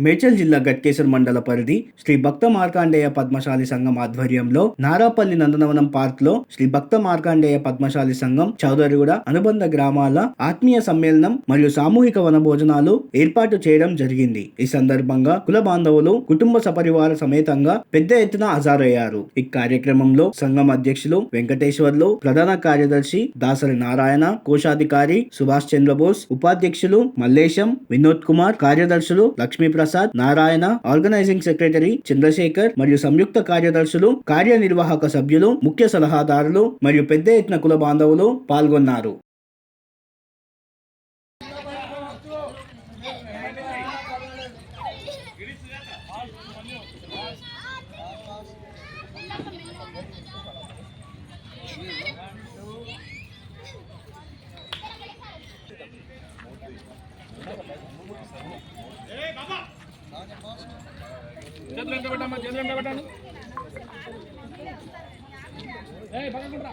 మేడ్చల్ జిల్లా గట్కేశ్వర్ మండల పరిధి శ్రీ భక్త మార్కాండేయ పద్మశాలి సంఘం ఆధ్వర్యంలో నారాపల్లి నందనవనం పార్క్లో శ్రీ భక్త మార్కాండేయ పద్మశాలి సంఘం చౌదరిగూడ అనుబంధ గ్రామాల ఆత్మీయ సమ్మేళనం మరియు సామూహిక వనభోజనాలు ఏర్పాటు చేయడం జరిగింది. ఈ సందర్భంగా కుల బాంధవులు కుటుంబ సపరివార సమేతంగా పెద్ద ఎత్తున హాజరయ్యారు. ఈ కార్యక్రమంలో సంఘం అధ్యక్షులు వెంకటేశ్వర్లు ప్రధాన కార్యదర్శి దాసరి నారాయణ కోశాధికారి సుభాష్ చంద్రబోస్ ఉపాధ్యక్షులు మల్లేశం వినోద్ కుమార్ కార్యదర్శులు లక్ష్మీప్రసాద్ నారాయణ ఆర్గనైజింగ్ సెక్రటరీ చంద్రశేఖర్ మరియు సంయుక్త కార్యదర్శులు కార్యనిర్వాహక సభ్యులు ముఖ్య సలహాదారులు మరియు పెద్ద ఎత్తున కుల బాంధవులు పాల్గొన్నారు. ఎంత పెట్టమ్మా చేతులు ఎంత పెట్టండి ఏయ్ పక్కకుంట్రా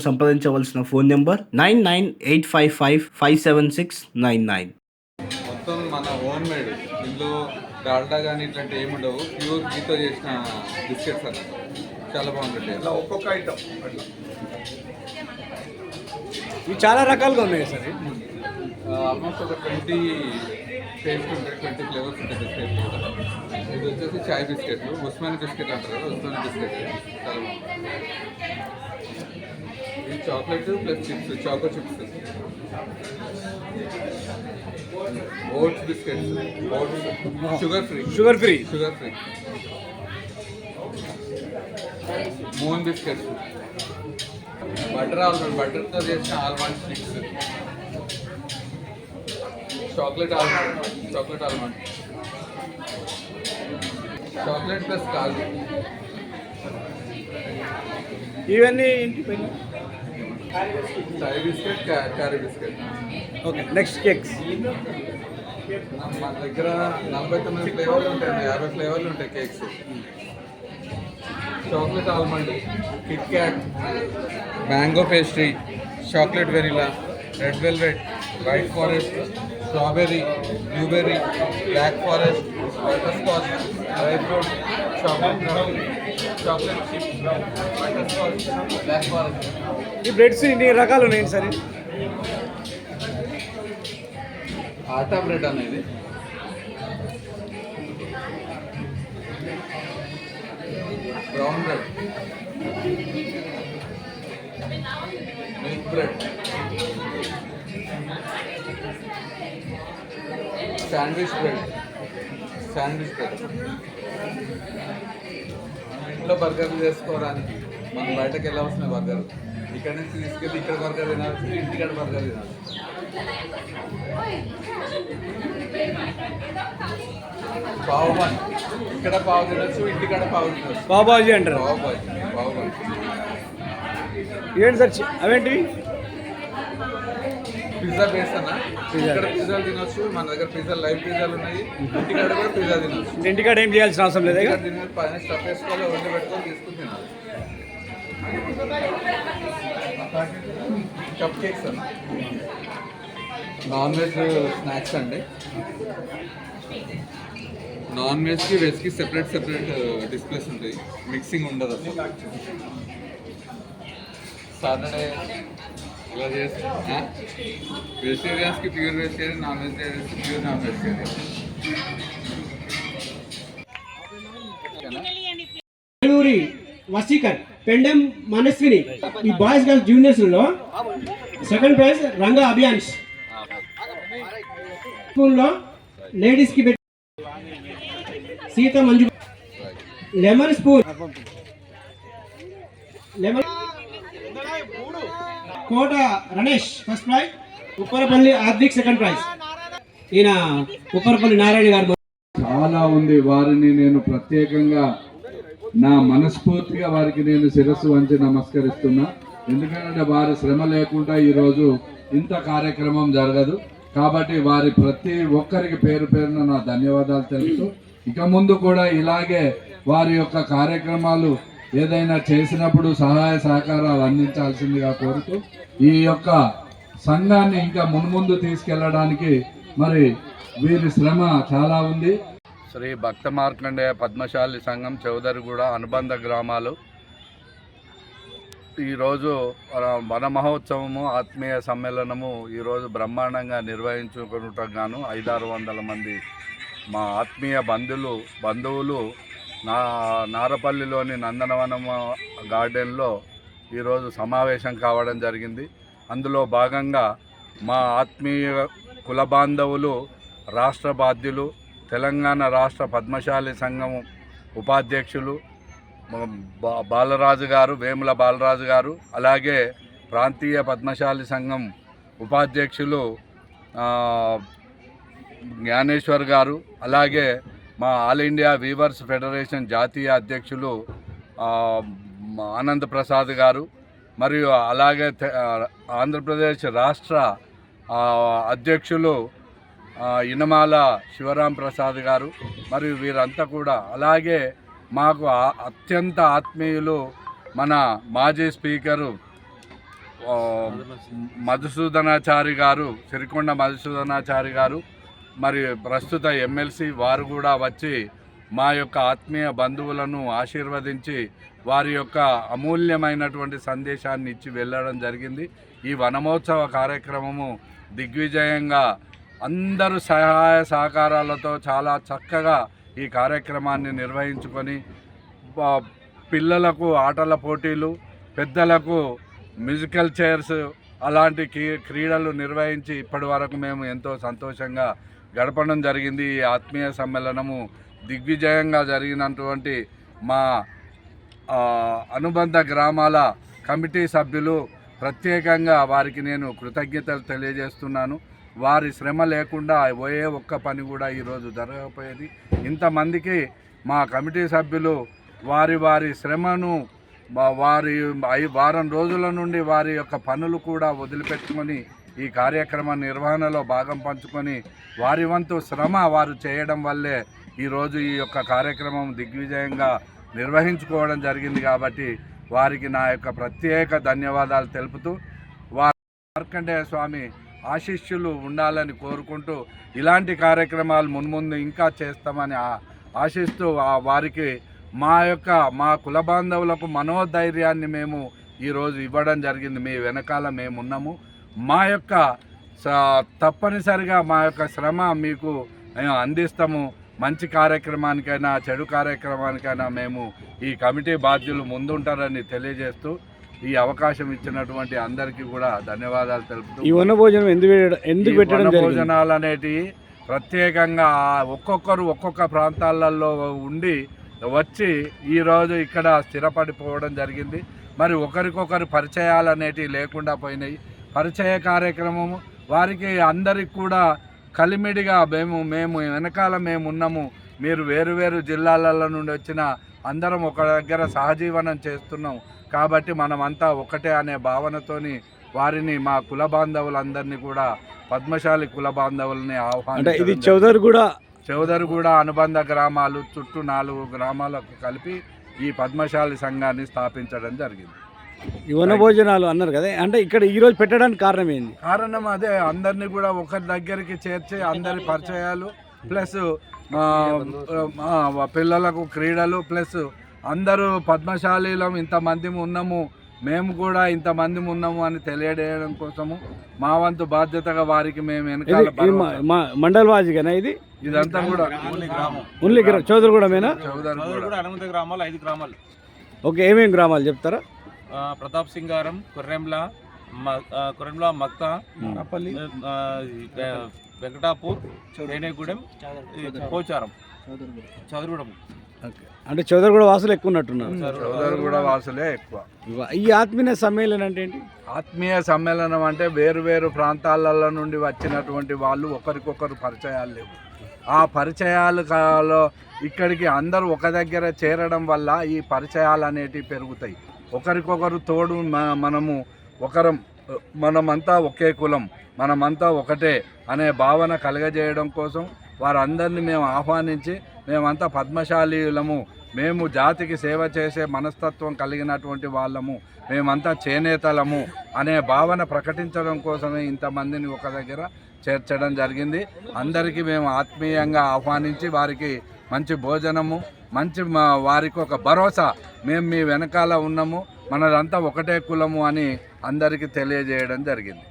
సంప్రదించవలసిన phone number nine nine eight five five five seven six nine nine. మొత్తం మన ఓన్ మేడ్. ఇందులో డాల్డా కానీ ఇట్లాంటి ఏమి ఉండవు. ప్యూర్ గీతో చేసిన బిస్కెట్స్ అన్నమాట చాలా బాగుంటుంది అట్లా ఒక్కొక్క ఐటమ్ అట్లా. ఇవి చాలా రకాలుగా ఉన్నాయి సార్. ఆల్మోస్ట్ ఒక ట్వంటీ టేస్ట్ ఉంటాయి. ట్వంటీ ఫ్లేవర్స్ ఉంటాయి బిస్కెట్ ఇది వచ్చేసి చాయ్ బిస్కెట్లు. ఉస్మాని బిస్కెట్ అంటారు కదా ఉస్మాని బిస్కెట్. చాలా బాగుంటుంది. Chocolate plus chips choco chips. Oats biscuits oats. Sugar free. Sugar free. Sugar free. Moon biscuits. Butter almond బటర్తో చేసిన almond sticks. Chocolate almond chocolate almond. Chocolate plus kaju. ఇవన్నీ ఏంటి పైన biscuit carry biscuit okay next cakes మన దగ్గర నలభై తొమ్మిది ఫ్లేవర్లు ఉంటాయి యాభై ఫ్లేవర్లు ఉంటాయి cakes chocolate almond Kit Kat mango pastry chocolate vanilla red velvet white forest strawberry blueberry black forest butterscotch dry fruit ఈ బ్రెడ్స్ ఇన్ని రకాలు ఉన్నాయి సార్? ఆటా బ్రెడ్ అనేది brown bread. Milk bread. Sandwich bread. Sandwich bread. ఇంట్లో బర్గర్లు చేసుకోవడానికి మనం బయటకు వెళ్ళవలసిన బర్గర్ ఇక్కడ నుంచి తీసుకెళ్ళి ఇక్కడ బర్గర్ తినాల్సి ఇంటికాడ బర్గర్ తినాలి. పావు ఇక్కడ పావు తినొచ్చు ఇంటికాడ పావు తినొచ్చు. బాబాజీ అంటారు. పావు బాజీ పావు బాజీ ఏంటి సార్ అవేంటివి? పిజ్జా బేస్ అన్న. ఇక్కడ పిజ్జాలు తినొచ్చు. మన దగ్గర పిజ్జా లైవ్ పిజ్జాలు ఉన్నాయి. ఇంటికాడ కూడా పిజ్జా తినొచ్చు. ఇంటికాడ ఏం చేయాల్సిన అవసరం లేదా ఇక్కడ తినే పైన స్టఫ్ వేసుకోవాలి వండి పెట్టుకొని తీసుకుని తినాలి. కప్ కేక్స్ అన్న. నాన్ వెజ్ స్నాక్స్ అండి. నాన్ వెజ్కి వెజ్కి సెపరేట్ సెపరేట్ డిస్ప్లేస్ ఉంటాయి. మిక్సింగ్ ఉండదు అసలు. సాటర్డే ఇలా చేసి వెజిటేరియన్స్కి pure vegetarian non వెజిటేరియన్స్కి pure non vegetarian Vasikar Pendem Manaswini ఈ బాయ్స్ గర్ల్స్ జూనియర్స్లో సెకండ్ ప్రైజ్ రంగా అభియాన్స్ స్కూల్లో లేడీస్కి పెట్టి Sita Manju lemon spoon. Lemon Kota Ranesh first prize. Upparapalli Arthik second prize. ఈయన ఉప్పరపల్లి నారాయణ గారు చాలా ఉంది వారిని నేను ప్రత్యేకంగా నా మనస్ఫూర్తిగా వారికి నేను శిరస్సు వంచి నమస్కరిస్తున్నా. ఎందుకంటే వారి శ్రమ లేకుండా ఈరోజు ఇంత కార్యక్రమం జరగదు. కాబట్టి వారి ప్రతి ఒక్కరికి పేరు పేరున నా ధన్యవాదాలు తెలుపుతూ ఇక ముందు కూడా ఇలాగే వారి యొక్క కార్యక్రమాలు ఏదైనా చేసినప్పుడు సహాయ సహకారాలు అందించాల్సిందిగా కోరుతూ ఈ యొక్క సంఘాన్ని ఇంకా మున్ముందు తీసుకెళ్ళడానికి మరి వీరి శ్రమ చాలా ఉంది. శ్రీ భక్త మార్కండేయ పద్మశాలి సంఘం చౌదరిగూడ అనుబంధ గ్రామాలు. ఈరోజు వన మహోత్సవము ఆత్మీయ సమ్మేళనము ఈరోజు బ్రహ్మాండంగా నిర్వహించుకున్నటకు గాను ఐదారు వందల మంది మా ఆత్మీయ బంధువులు బంధువులు నా నారపల్లిలోని నందనవనం గార్డెన్లో ఈరోజు సమావేశం కావడం జరిగింది. అందులో భాగంగా మా ఆత్మీయ కుల బాంధవులు రాష్ట్ర బాధ్యులు తెలంగాణ రాష్ట్ర పద్మశాలి సంఘం ఉపాధ్యక్షులు బా- బాలరాజు గారు వేముల బాలరాజు గారు అలాగే ప్రాంతీయ పద్మశాలి సంఘం ఉపాధ్యక్షులు జ్ఞానేశ్వర్ గారు అలాగే మా ఆల్ ఇండియా వీవర్స్ ఫెడరేషన్ జాతీయ అధ్యక్షులు ఆనంద్ ప్రసాద్ గారు మరియు అలాగే ఆంధ్రప్రదేశ్ రాష్ట్ర అధ్యక్షులు ఇనమాల శివరాం ప్రసాద్ గారు మరియు వీరంతా కూడా. అలాగే మాకు అత్యంత ఆత్మీయులు మన మాజీ స్పీకరు మధుసూదనాచారి గారు సిరికొండ మధుసూదనాచారి గారు మరి ప్రస్తుత ఎమ్మెల్సీ వారు కూడా వచ్చి మా యొక్క ఆత్మీయ బంధువులను ఆశీర్వదించి వారి యొక్క అమూల్యమైనటువంటి సందేశాన్ని ఇచ్చి వెళ్ళడం జరిగింది. ఈ వనమోత్సవ కార్యక్రమము దిగ్విజయంగా అందరూ సహాయ సహకారాలతో చాలా చక్కగా ఈ కార్యక్రమాన్ని నిర్వహించుకొని పిల్లలకు ఆటల పోటీలు పెద్దలకు మ్యూజికల్ చైర్స్ అలాంటి క్రీ- క్రీడలు నిర్వహించి ఇప్పటి వరకు మేము ఎంతో సంతోషంగా గడపడం జరిగింది. ఈ ఆత్మీయ సమ్మేళనము దిగ్విజయంగా జరిగినటువంటి మా అనుబంధ గ్రామాల కమిటీ సభ్యులు ప్రత్యేకంగా వారికి నేను కృతజ్ఞతలు తెలియజేస్తున్నాను. వారి శ్రమ లేకుండా ఏ ఒక్క పని కూడా ఈరోజు జరగకపోయేది. ఇంతమందికి మా కమిటీ సభ్యులు వారి వారి శ్రమను వారి వారం రోజుల నుండి వారి యొక్క పనులు కూడా వదిలిపెట్టుకొని ఈ కార్యక్రమ నిర్వహణలో భాగం పంచుకొని వారి వంతు శ్రమ వారు చేయడం వల్లే ఈరోజు ఈ యొక్క కార్యక్రమం దిగ్విజయంగా నిర్వహించుకోవడం జరిగింది కాబట్టి వారికి నా యొక్క ప్రత్యేక ధన్యవాదాలు తెలుపుతూ వారు మార్కండేయ స్వామి ఆశిష్యులు ఉండాలని కోరుకుంటూ ఇలాంటి కార్యక్రమాలు మున్ముందు ఇంకా చేస్తామని ఆశిస్తూ వారికి మా యొక్క మా కుల బాంధవులకు మనోధైర్యాన్ని మేము ఈరోజు ఇవ్వడం జరిగింది. మీ వెనకాల మేము ఉన్నాము మా యొక్క తప్పనిసరిగా మా యొక్క శ్రమ మీకు మేము అందిస్తాము. మంచి కార్యక్రమానికైనా చెడు కార్యక్రమానికైనా మేము ఈ కమిటీ బాధ్యులు ముందుంటారని తెలియజేస్తూ ఈ అవకాశం ఇచ్చినటువంటి అందరికీ కూడా ధన్యవాదాలు తెలుపుతూ ఈ వన భోజనం ఎందుకు పెట్టడం భోజనాలు అనేటివి ప్రత్యేకంగా ఒక్కొక్కరు ఒక్కొక్క ప్రాంతాలలో ఉండి వచ్చి ఈరోజు ఇక్కడ స్థిరపడిపోవడం జరిగింది. మరి ఒకరికొకరు పరిచయాలు అనేటివి లేకుండా పోయినాయి. పరిచయ కార్యక్రమము వారికి అందరికి కూడా కలిమిడిగా మేము మేము వెనకాల మేము ఉన్నాము. మీరు వేరు వేరు జిల్లాలలో నుండి వచ్చిన అందరం ఒక దగ్గర సహజీవనం చేస్తున్నాం. కాబట్టి మనమంతా ఒకటే అనే భావనతోని వారిని మా కుల బాంధవులందరినీ కూడా పద్మశాలి కుల బాంధవుల్ని అంటే ఇది చౌదరి కూడా చౌదరి కూడా అనుబంధ గ్రామాలు చుట్టూ నాలుగు గ్రామాలకు కలిపి ఈ పద్మశాలి సంఘాన్ని స్థాపించడం జరిగింది. ఈ వన భోజనాలు అన్నారు కదా. అంటే ఇక్కడ ఈ రోజు పెట్టడానికి కారణం ఏంది? కారణం అదే అందరినీ కూడా ఒకరి దగ్గరికి చేర్చి అందరి పరిచయాలు ప్లస్ పిల్లలకు క్రీడలు ప్లస్ అందరూ పద్మశాలీలం ఇంతమంది ఉన్నాము మేము కూడా ఇంతమంది ఉన్నాము అని తెలియజేయడం కోసము మా వంతు బాధ్యతగా వారికి మేము వెనకాల మండల్ వాజిగానా ఇది? ఇదంతా కూడా ఓన్లీ చౌదరి కూడా మేనా చౌదరి కూడా అనుమతి గ్రామాలు ఐదు గ్రామాలు. ఓకే ఏమేమి గ్రామాలు చెప్తారా? ప్రతాప్ సింగారం కొర్రెంల కొర్రెంల మక్త వెంకటాపూర్ ఈ, పోచారం. చదురుగూడెం. ఓకే. అంటే చౌదరిగూడ వాసులు ఎక్కువ ఉన్నట్టున్నారు చౌదరి కూడా వాసులే ఎక్కువ. ఈ ఆత్మీయ సమ్మేళనం అంటే ఏంటి? ఆత్మీయ సమ్మేళనం అంటే వేరు వేరు ప్రాంతాలలో నుండి వచ్చినటువంటి వాళ్ళు ఒకరికొకరు పరిచయాలు లేవు. ఆ పరిచయాలు కాలో ఇక్కడికి అందరూ ఒక దగ్గర చేరడం వల్ల ఈ పరిచయాలు అనేటివి పెరుగుతాయి. ఒకరికొకరు తోడు మ- మనము ఒకరం మనమంతా ఒకే కులం మనమంతా ఒకటే అనే భావన కలగజేయడం కోసం వారందరినీ మేము ఆహ్వానించి మేమంతా పద్మశాలీలము మేము జాతికి సేవ చేసే మనస్తత్వం కలిగినటువంటి వాళ్ళము మేమంతా చేనేతలము అనే భావన ప్రకటించడం కోసమే ఇంతమందిని ఒక దగ్గర చేర్చడం జరిగింది. అందరికీ మేము ఆత్మీయంగా ఆహ్వానించి వారికి మంచి భోజనము మంచి మా- వారికి ఒక భరోసా. మేము మీ వెనకాల ఉన్నాము. మనదంతా ఒకటే కులము అని అందరికీ తెలియజేయడం జరిగింది.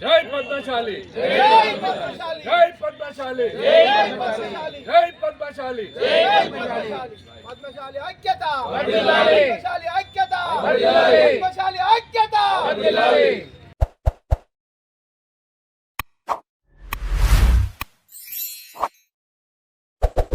జై పద్మశాలి. జై పద్మశాలి. జై పద్మశాలి. పద్మశాలి ఐక్యత. పద్మశాలి ఐక్యత. పద్మశాలి ఐక్యత.